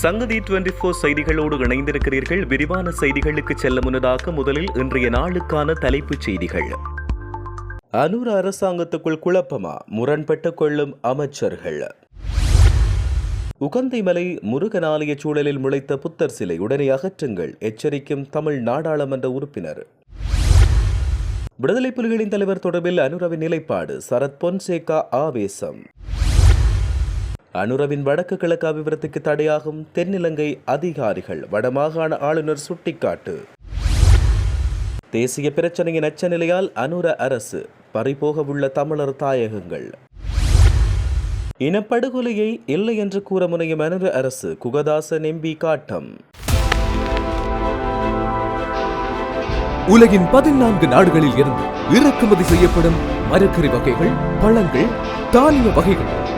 சங்கதி twenty four செய்திகளோடு இணைந்திருக்கிறீர்கள். விரிவான செய்திகளுக்கு செல்ல முன்னதாக முதலில் இன்றைய நாளுக்கான தலைப்புச் செய்திகள். அனூர் அரசாங்கத்துக்குள் குழப்பமா? முரண்பட்டுக் கொள்ளும் அமைச்சர்கள். உகந்தைமலை முருகன் ஆலய சூழலில் முளைத்த புத்தர் சிலை உடனே அகற்றுங்கள் எச்சரிக்கும் தமிழ் நாடாளுமன்ற உறுப்பினர். விடுதலை புலிகளின் தலைவர் தொடர்பில் அனுரவின் நிலைப்பாடு சரத் பொன்சேகா ஆவேசம். அனுரவின் வடக்கு கிழக்கு அபிவிருத்திக்கு தடையாகும் தென்னிலங்கை அதிகாரிகள் வடமாகாண ஆளுநர் சுட்டிக்காட்டு. தேசிய பிரச்சனையின் அச்சநிலையால் அனுர அரசு பறிபோகவுள்ள தமிழர் தாயகங்கள். இனப்படுகொலையை இல்லை என்று கூற முனையும் அனுர அரசு குகதாசன் எம்பி காட்டம். உலகின் பதினான்கு நாடுகளில் இருந்து இறக்குமதி செய்யப்படும் மரக்கறி வகைகள் பழங்கள் தானிய வகைகள்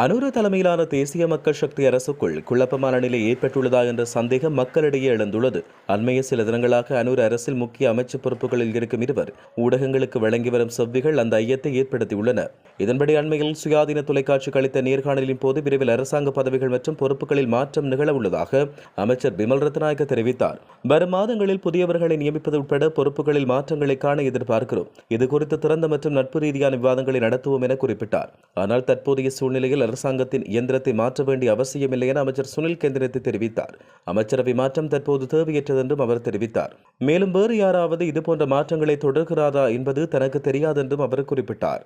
அனுர தலைமையிலான தேசிய மக்கள் சக்தி அரசுக்குள் குழப்பமான நிலை ஏற்பட்டுள்ளதா என்ற சந்தேகம் மக்களிடையே எழுந்துள்ளது. அண்மைய சில தினங்களாக அனுர அரசில் முக்கிய அமைச்சு பொறுப்புகளில் இருக்கும் இருவர் ஊடகங்களுக்கு வழங்கி வரும் செவ்விகள் அந்த ஐயத்தை ஏற்படுத்தியுள்ளன. இதன்படி அண்மையில் சுயாதீன தொலைக்காட்சி கழித்த நேர்காணலின் போது விரைவில் அரசாங்க பதவிகள் மற்றும் பொறுப்புகளில் மாற்றம் நிகழ உள்ளதாக அமைச்சர் பிமல் ரத்நாயக்க தெரிவித்தார். வரும் மாதங்களில் புதியவர்களை நியமிப்பது உட்பட பொறுப்புகளில் மாற்றங்களை காண எதிர்பார்க்கிறோம். இது குறித்து திறந்த மற்றும் நட்பு ரீதியான விவாதங்களை நடத்துவோம் என குறிப்பிட்டார். ஆனால் தற்போதைய சூழ்நிலையில் அரசாங்கத்தின் இயந்திரத்தை மாற்ற வேண்டிய அவசியமில்லை என அமைச்சர் சுனில் கேந்திரத்தை தெரிவித்தார். அமைச்சரவை மாற்றம் தற்போது தேவையற்றது என்றும் அவர் தெரிவித்தார். மேலும் வேறு யாராவது இதுபோன்ற மாற்றங்களை தொடர்கிறாரா என்பது தனக்கு தெரியாதென்றும் அவர் குறிப்பிட்டார்.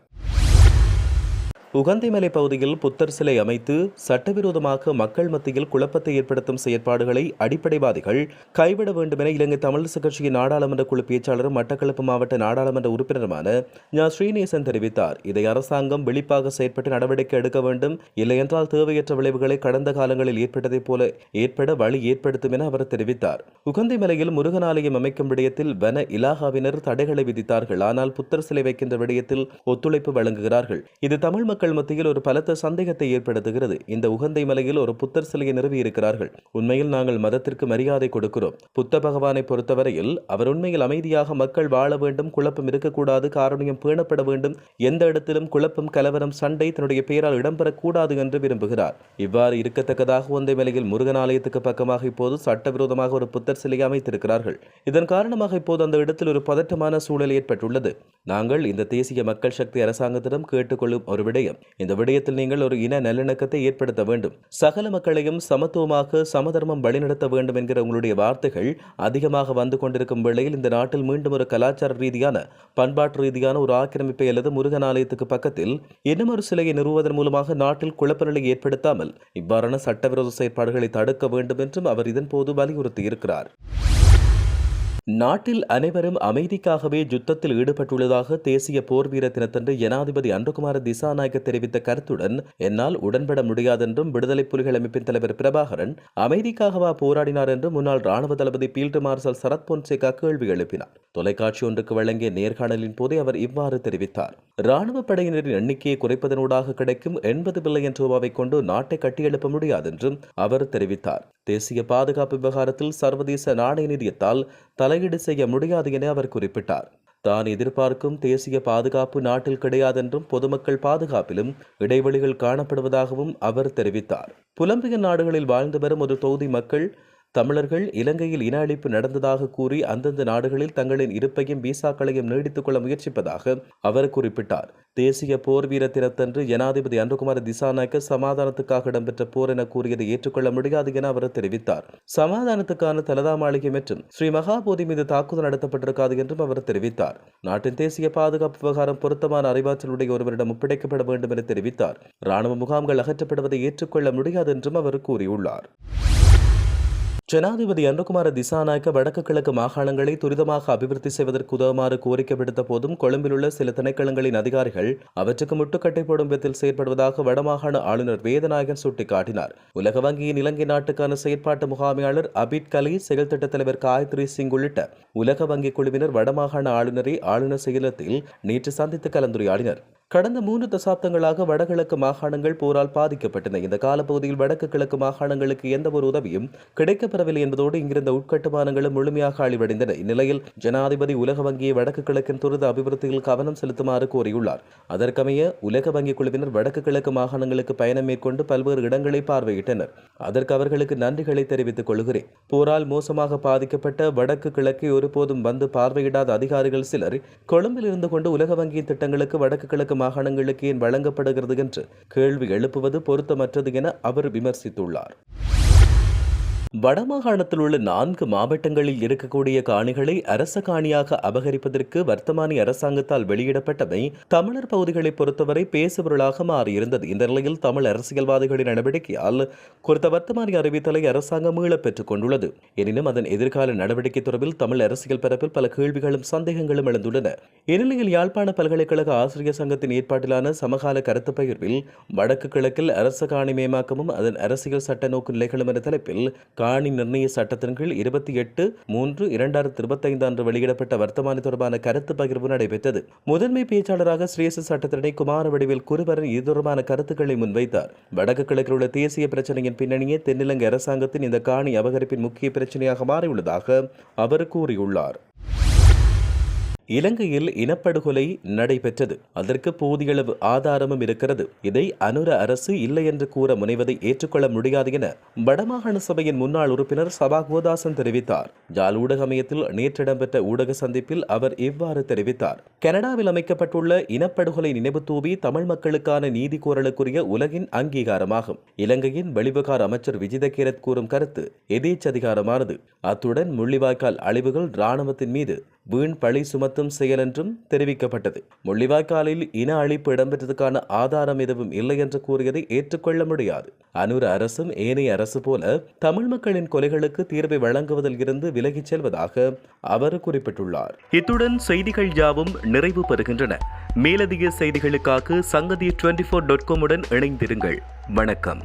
உகந்தைமலை பகுதியில் புத்தர் சிலை அமைத்து சட்டவிரோதமாக மக்கள் மத்தியில் குழப்பத்தை ஏற்படுத்தும் செயற்பாடுகளை அடிப்படைவாதிகள் கைவிட வேண்டும் என இலங்கை தமிழரசு கட்சியின் நாடாளுமன்ற குழு பேச்சாளரும் மட்டக்களப்பு மாவட்ட நாடாளுமன்ற உறுப்பினருமான ஞா. ஸ்ரீநேசன் தெரிவித்தார். இதை அரசாங்கம் விழிப்பாக செயற்பட்டு நடவடிக்கை எடுக்க வேண்டும். இல்லையென்றால் தேவையற்ற விளைவுகளை கடந்த காலங்களில் ஏற்பட்டதைப் போல ஏற்பட வழி ஏற்படுத்தும் என அவர் தெரிவித்தார். உகந்தைமலையில் முருகன் ஆலயம் அமைக்கும் விடயத்தில் வன இலாகாவினர் தடைகளை விதித்தார்கள். ஆனால் புத்தர் சிலை வைக்கின்ற விடயத்தில் ஒத்துழைப்பு வழங்குகிறார்கள். இது தமிழ் மக்கள் மத்தியில் ஒரு பலத்த சந்தேகத்தை ஏற்படுத்துகிறது. இந்த உகந்தை மலையில் ஒரு புத்தர் சிலையை நிறுவியிருக்கிறார்கள் உண்மையில் நாங்கள் மதத்திற்கு மரியாதை கொடுக்கிறோம். புத்த பகவானை பொறுத்தவரையில் அவர் உண்மையில் அமைதியாக மக்கள் வாழ வேண்டும் குழப்பம் இருக்கக்கூடாது காரணியம் பேணப்பட வேண்டும் எந்த இடத்திலும் குழப்பம் கலவரம் சண்டை தன்னுடைய பெயரால் இடம்பெறக்கூடாது என்று விரும்புகிறார். இவ்வாறு இருக்கத்தக்கதாக உந்தை மலையில் முருகன் ஆலயத்துக்கு பக்கமாக இப்போது சட்டவிரோதமாக ஒரு புத்தர் சிலையை அமைத்திருக்கிறார்கள். இதன் காரணமாக இப்போது அந்த இடத்தில் ஒரு பதட்டமான சூழல் ஏற்பட்டுள்ளது. நாங்கள் இந்த தேசிய மக்கள் சக்தி அரசாங்கத்திடம் கேட்டுக்கொள்ளும் ஒரு விடயம். இந்த விடயத்தில் நீங்கள் ஒரு இன நல்லிணக்கத்தை ஏற்படுத்த வேண்டும். சகல மக்களையும் சமத்துவமாக சமதர்மம் வழிநடத்த வேண்டும் என்கிற உங்களுடைய வார்த்தைகள் அதிகமாக வந்து கொண்டிருக்கும் வேளையில் இந்த நாட்டில் மீண்டும் ஒரு கலாச்சார ரீதியான பண்பாட்டு ரீதியான ஒரு ஆக்கிரமிப்பை அல்லது முருகன் ஆலயத்துக்கு பக்கத்தில் இன்னும் ஒரு சிலையை நிறுவுவதன் மூலமாக நாட்டில் குழப்ப நிலை ஏற்படுத்தாமல் இவ்வாறான சட்டவிரோத செயற்பாடுகளை தடுக்க வேண்டும் என்றும் அவர் இதன்போது வலியுறுத்தியிருக்கிறார். நாட்டில் அனைவரும் அமைதிக்காகவே யுத்தத்தில் ஈடுபட்டுள்ளதாக தேசிய போர் வீர தினத்தன்று ஜனாதிபதி அன்புகுமார் திசாநாயக்க தெரிவித்த கருத்துடன் என்னால் உடன்பட முடியாதென்றும் விடுதலை புலிகள் அமைப்பின் தலைவர் பிரபாகரன் அமைதிக்காகவா போராடினார் என்று முன்னாள் ராணுவ தளபதி பீல்டு மார்ஷல் சரத் பொன்சேகா கேள்வி எழுப்பினார். தொலைக்காட்சி ஒன்றுக்கு வழங்கிய நேர்காணலின் போதே அவர் இவ்வாறு தெரிவித்தார். ராணுவ படையினரின் எண்ணிக்கையை குறைப்பதனூடாக கிடைக்கும் எண்பது பில்லியன் ரூபாவை கொண்டு நாட்டை கட்டியெழுப்ப முடியாதென்றும் அவர் தெரிவித்தார். தேசிய பாதுகாப்பு விவகாரத்தில் சர்வதேச நாணய நிதியத்தால் தலையீடு செய்ய முடியாது என அவர் குறிப்பிட்டார். தான் எதிர்பார்க்கும் தேசிய பாதுகாப்பு நாட்டில் கிடையாதென்றும் பொதுமக்கள் பாதுகாப்பிலும் இடைவெளிகள் காணப்படுவதாகவும் அவர் தெரிவித்தார். புலம்பிய நாடுகளில் வாழ்ந்து வரும் ஒரு தொகுதி மக்கள் தமிழர்கள் இலங்கையில் இன அழிப்பு நடந்ததாக கூறி அந்தந்த நாடுகளில் தங்களின் இருப்பையும் விசாக்களையும் நீடித்துக் கொள்ள முயற்சிப்பதாக அவர் குறிப்பிட்டார். தேசிய போர் வீர தினத்தன்று ஜனாதிபதி அன்புகுமார் திசாநாயக்க சமாதானத்துக்காக இடம்பெற்ற போர் என கூறியதை ஏற்றுக்கொள்ள முடியாது என அவர் தெரிவித்தார். சமாதானத்துக்கான தலதா மாளிகை மற்றும் ஸ்ரீ மகாபோதி மீது தாக்குதல் நடத்தப்பட்டிருக்காது என்றும் அவர் தெரிவித்தார். நாட்டின் தேசிய பாதுகாப்பு விவகாரம் பொருத்தமான அறிவாற்றலுடைய ஒருவரிடம் ஒப்படைக்கப்பட வேண்டும் என தெரிவித்தார். ராணுவ முகாம்கள் அகற்றப்படுவதை ஏற்றுக்கொள்ள முடியாது என்றும் அவர் கூறியுள்ளார். ஜனாதிபதி அன்புகுமார திசாநாயக்க வடக்கு கிழக்கு மாகாணங்களை துரிதமாக அபிவிருத்தி செய்வதற்கு உதவுமாறு கோரிக்கை விடுத்த போதும் கொழும்பில் உள்ள சில திணைக்களங்களின் அதிகாரிகள் அவற்றுக்கு முட்டுக்கட்டை போடும் விதத்தில் செயற்படுவதாக வடமாகாண ஆளுநர் வேதநாயகன் சுட்டிக்காட்டினார். உலக வங்கியின் இலங்கை நாட்டுக்கான செயற்பாட்டு முகாமையாளர் அபிட் கலி செயல் திட்ட தலைவர் காயத்ரி சிங் உள்ளிட்ட உலக வங்கி குழுவினர் வடமாகாண ஆளுநரை ஆளுநர் செயலத்தில் நேற்று சந்தித்து கலந்துரையாடினர். கடந்த மூன்று தசாப்தங்களாக வடகிழக்கு மாகாணங்கள் போரால் பாதிக்கப்பட்டன. இந்த காலப்பகுதியில் வடக்கு கிழக்கு மாகாணங்களுக்கு எந்த ஒரு உதவியும் கிடைக்கப்பெறவில்லை என்பதோடு இங்கிருந்த உட்கட்டுமானங்களும் முழுமையாக அழிவடைந்தன. இந்நிலையில் ஜனாதிபதி உலக வங்கியை வடக்கு கிழக்கின் துரித அபிவிருத்தியில் கவனம் செலுத்துமாறு கோரியுள்ளார். அதற்கமைய உலக வங்கி குழுவினர் வடக்கு கிழக்கு மாகாணங்களுக்கு பயணம் மேற்கொண்டு பல்வேறு இடங்களை பார்வையிட்டனர். அதற்கு அவர்களுக்கு நன்றிகளை தெரிவித்துக் கொள்கிறேன். போரால் மோசமாக பாதிக்கப்பட்ட வடக்கு கிழக்கை ஒருபோதும் வந்து பார்வையிடாத அதிகாரிகள் சிலர் கொழும்பில் இருந்து கொண்டு உலக வங்கியின் திட்டங்களுக்கு வடக்கு கிழக்கு மாகாணங்களுக்கு ஏன் வழங்கப்படுகிறது என்று கேள்வி எழுப்புவது பொருத்தமற்றது என அவர் விமர்சித்துள்ளார். வடமாகாணத்தில் உள்ள நான்கு மாவட்டங்களில் இருக்கக்கூடிய காணிகளை அரச காணியாக அபகரிப்பதற்கு வர்த்தமானி அரசாங்கத்தால் வெளியிடப்பட்டமை தமிழர் பகுதிகளை பொறுத்தவரை பேசுபொருளாக மாறியிருந்தது. இந்த நிலையில் தமிழ் அரசியல்வாதிகளின் நடவடிக்கையால் குறித்த வர்த்தமானி அறிவித்தலை அரசாங்கம் மீளப் பெற்றுக் கொண்டுள்ளது. எனினும் அதன் எதிர்கால நடவடிக்கை தொடர்பில் தமிழ் அரசியல் பரப்பில் பல கேள்விகளும் சந்தேகங்களும் எழுந்துள்ளன. இந்நிலையில் யாழ்ப்பாண பல்கலைக்கழக ஆசிரியர் சங்கத்தின் ஏற்பாட்டிலான சமகால கருத்து பகிர்வில் வடக்கு கிழக்கில் அரச காணி மேமாக்கமும் அதன் அரசியல் சட்ட நோக்கு நிலைகளும் என்ற தலைப்பில் காணி நிர்ணய சட்டத்தின் கீழ் இருபத்தி எட்டு மூன்று இரண்டாயிரத்தி இருபத்தைந்து அன்று வெளியிடப்பட்ட வர்த்தமானி தொடர்பான கருத்து பகிர்வு நடைபெற்றது. முதன்மை பேச்சாளராக சிரேச சட்டத்தினை குமார வடிவில் குருவரன் இது தொடர்பான கருத்துக்களை முன்வைத்தார். வடக்கு கிழக்கில் உள்ள தேசிய பிரச்சனையின் பின்னணியே தென்னிலங்கை அரசாங்கத்தின் இந்த காணி அபகரிப்பின் முக்கிய பிரச்சனையாக மாறியுள்ளதாக அவர் கூறியுள்ளார். இலங்கையில் இனப்படுகொலை நடைபெற்றது. அதற்கு போதியளவு ஆதாரமும் இருக்கிறது. இதை அனுர அரசு இல்லை என்று கூற முனைவதை ஏற்றுக்கொள்ள முடியாது என வடமாகாண சபையின் முன்னாள் உறுப்பினர் சபா கோதாசன் தெரிவித்தார். ஜால் ஊடக மையத்தில் நேற்று இடம்பெற்ற ஊடக சந்திப்பில் அவர் இவ்வாறு தெரிவித்தார். கனடாவில் அமைக்கப்பட்டுள்ள இனப்படுகொலை நினைவு தூவி தமிழ் மக்களுக்கான நீதி கோரலுக்குரிய உலகின் அங்கீகாரமாகும். இலங்கையின் வெளிவிகார அமைச்சர் விஜிதகேரத் கூறும் கருத்து எதேச்சதிகாரமானது. அத்துடன் முள்ளிவாய்க்கால் அழிவுகள் இராணுவத்தின் மீது வீண் பழி சுமத்தும் செயல் என்றும் தெரிவிக்கப்பட்டது முள்ளிவாய்க்காலில் இன அழிப்பு இடம்பெற்றதுக்கான ஆதாரம் எதுவும் இல்லை என்று கூறியதை ஏற்றுக்கொள்ள முடியாது. அனூர் அரசும் ஏனைய அரசு போல தமிழ் மக்களின் கொலைகளுக்கு தீர்வை வழங்குவதில் இருந்து விலகிச் செல்வதாக அவர் குறிப்பிட்டுள்ளார். இத்துடன் செய்திகள் யாவும் நிறைவு பெறுகின்றன. மேலதிக செய்திகளுக்காக சங்கதி டுவெண்டி ஃபோர் டாட் காமுடன் இணைந்திருங்கள். வணக்கம்.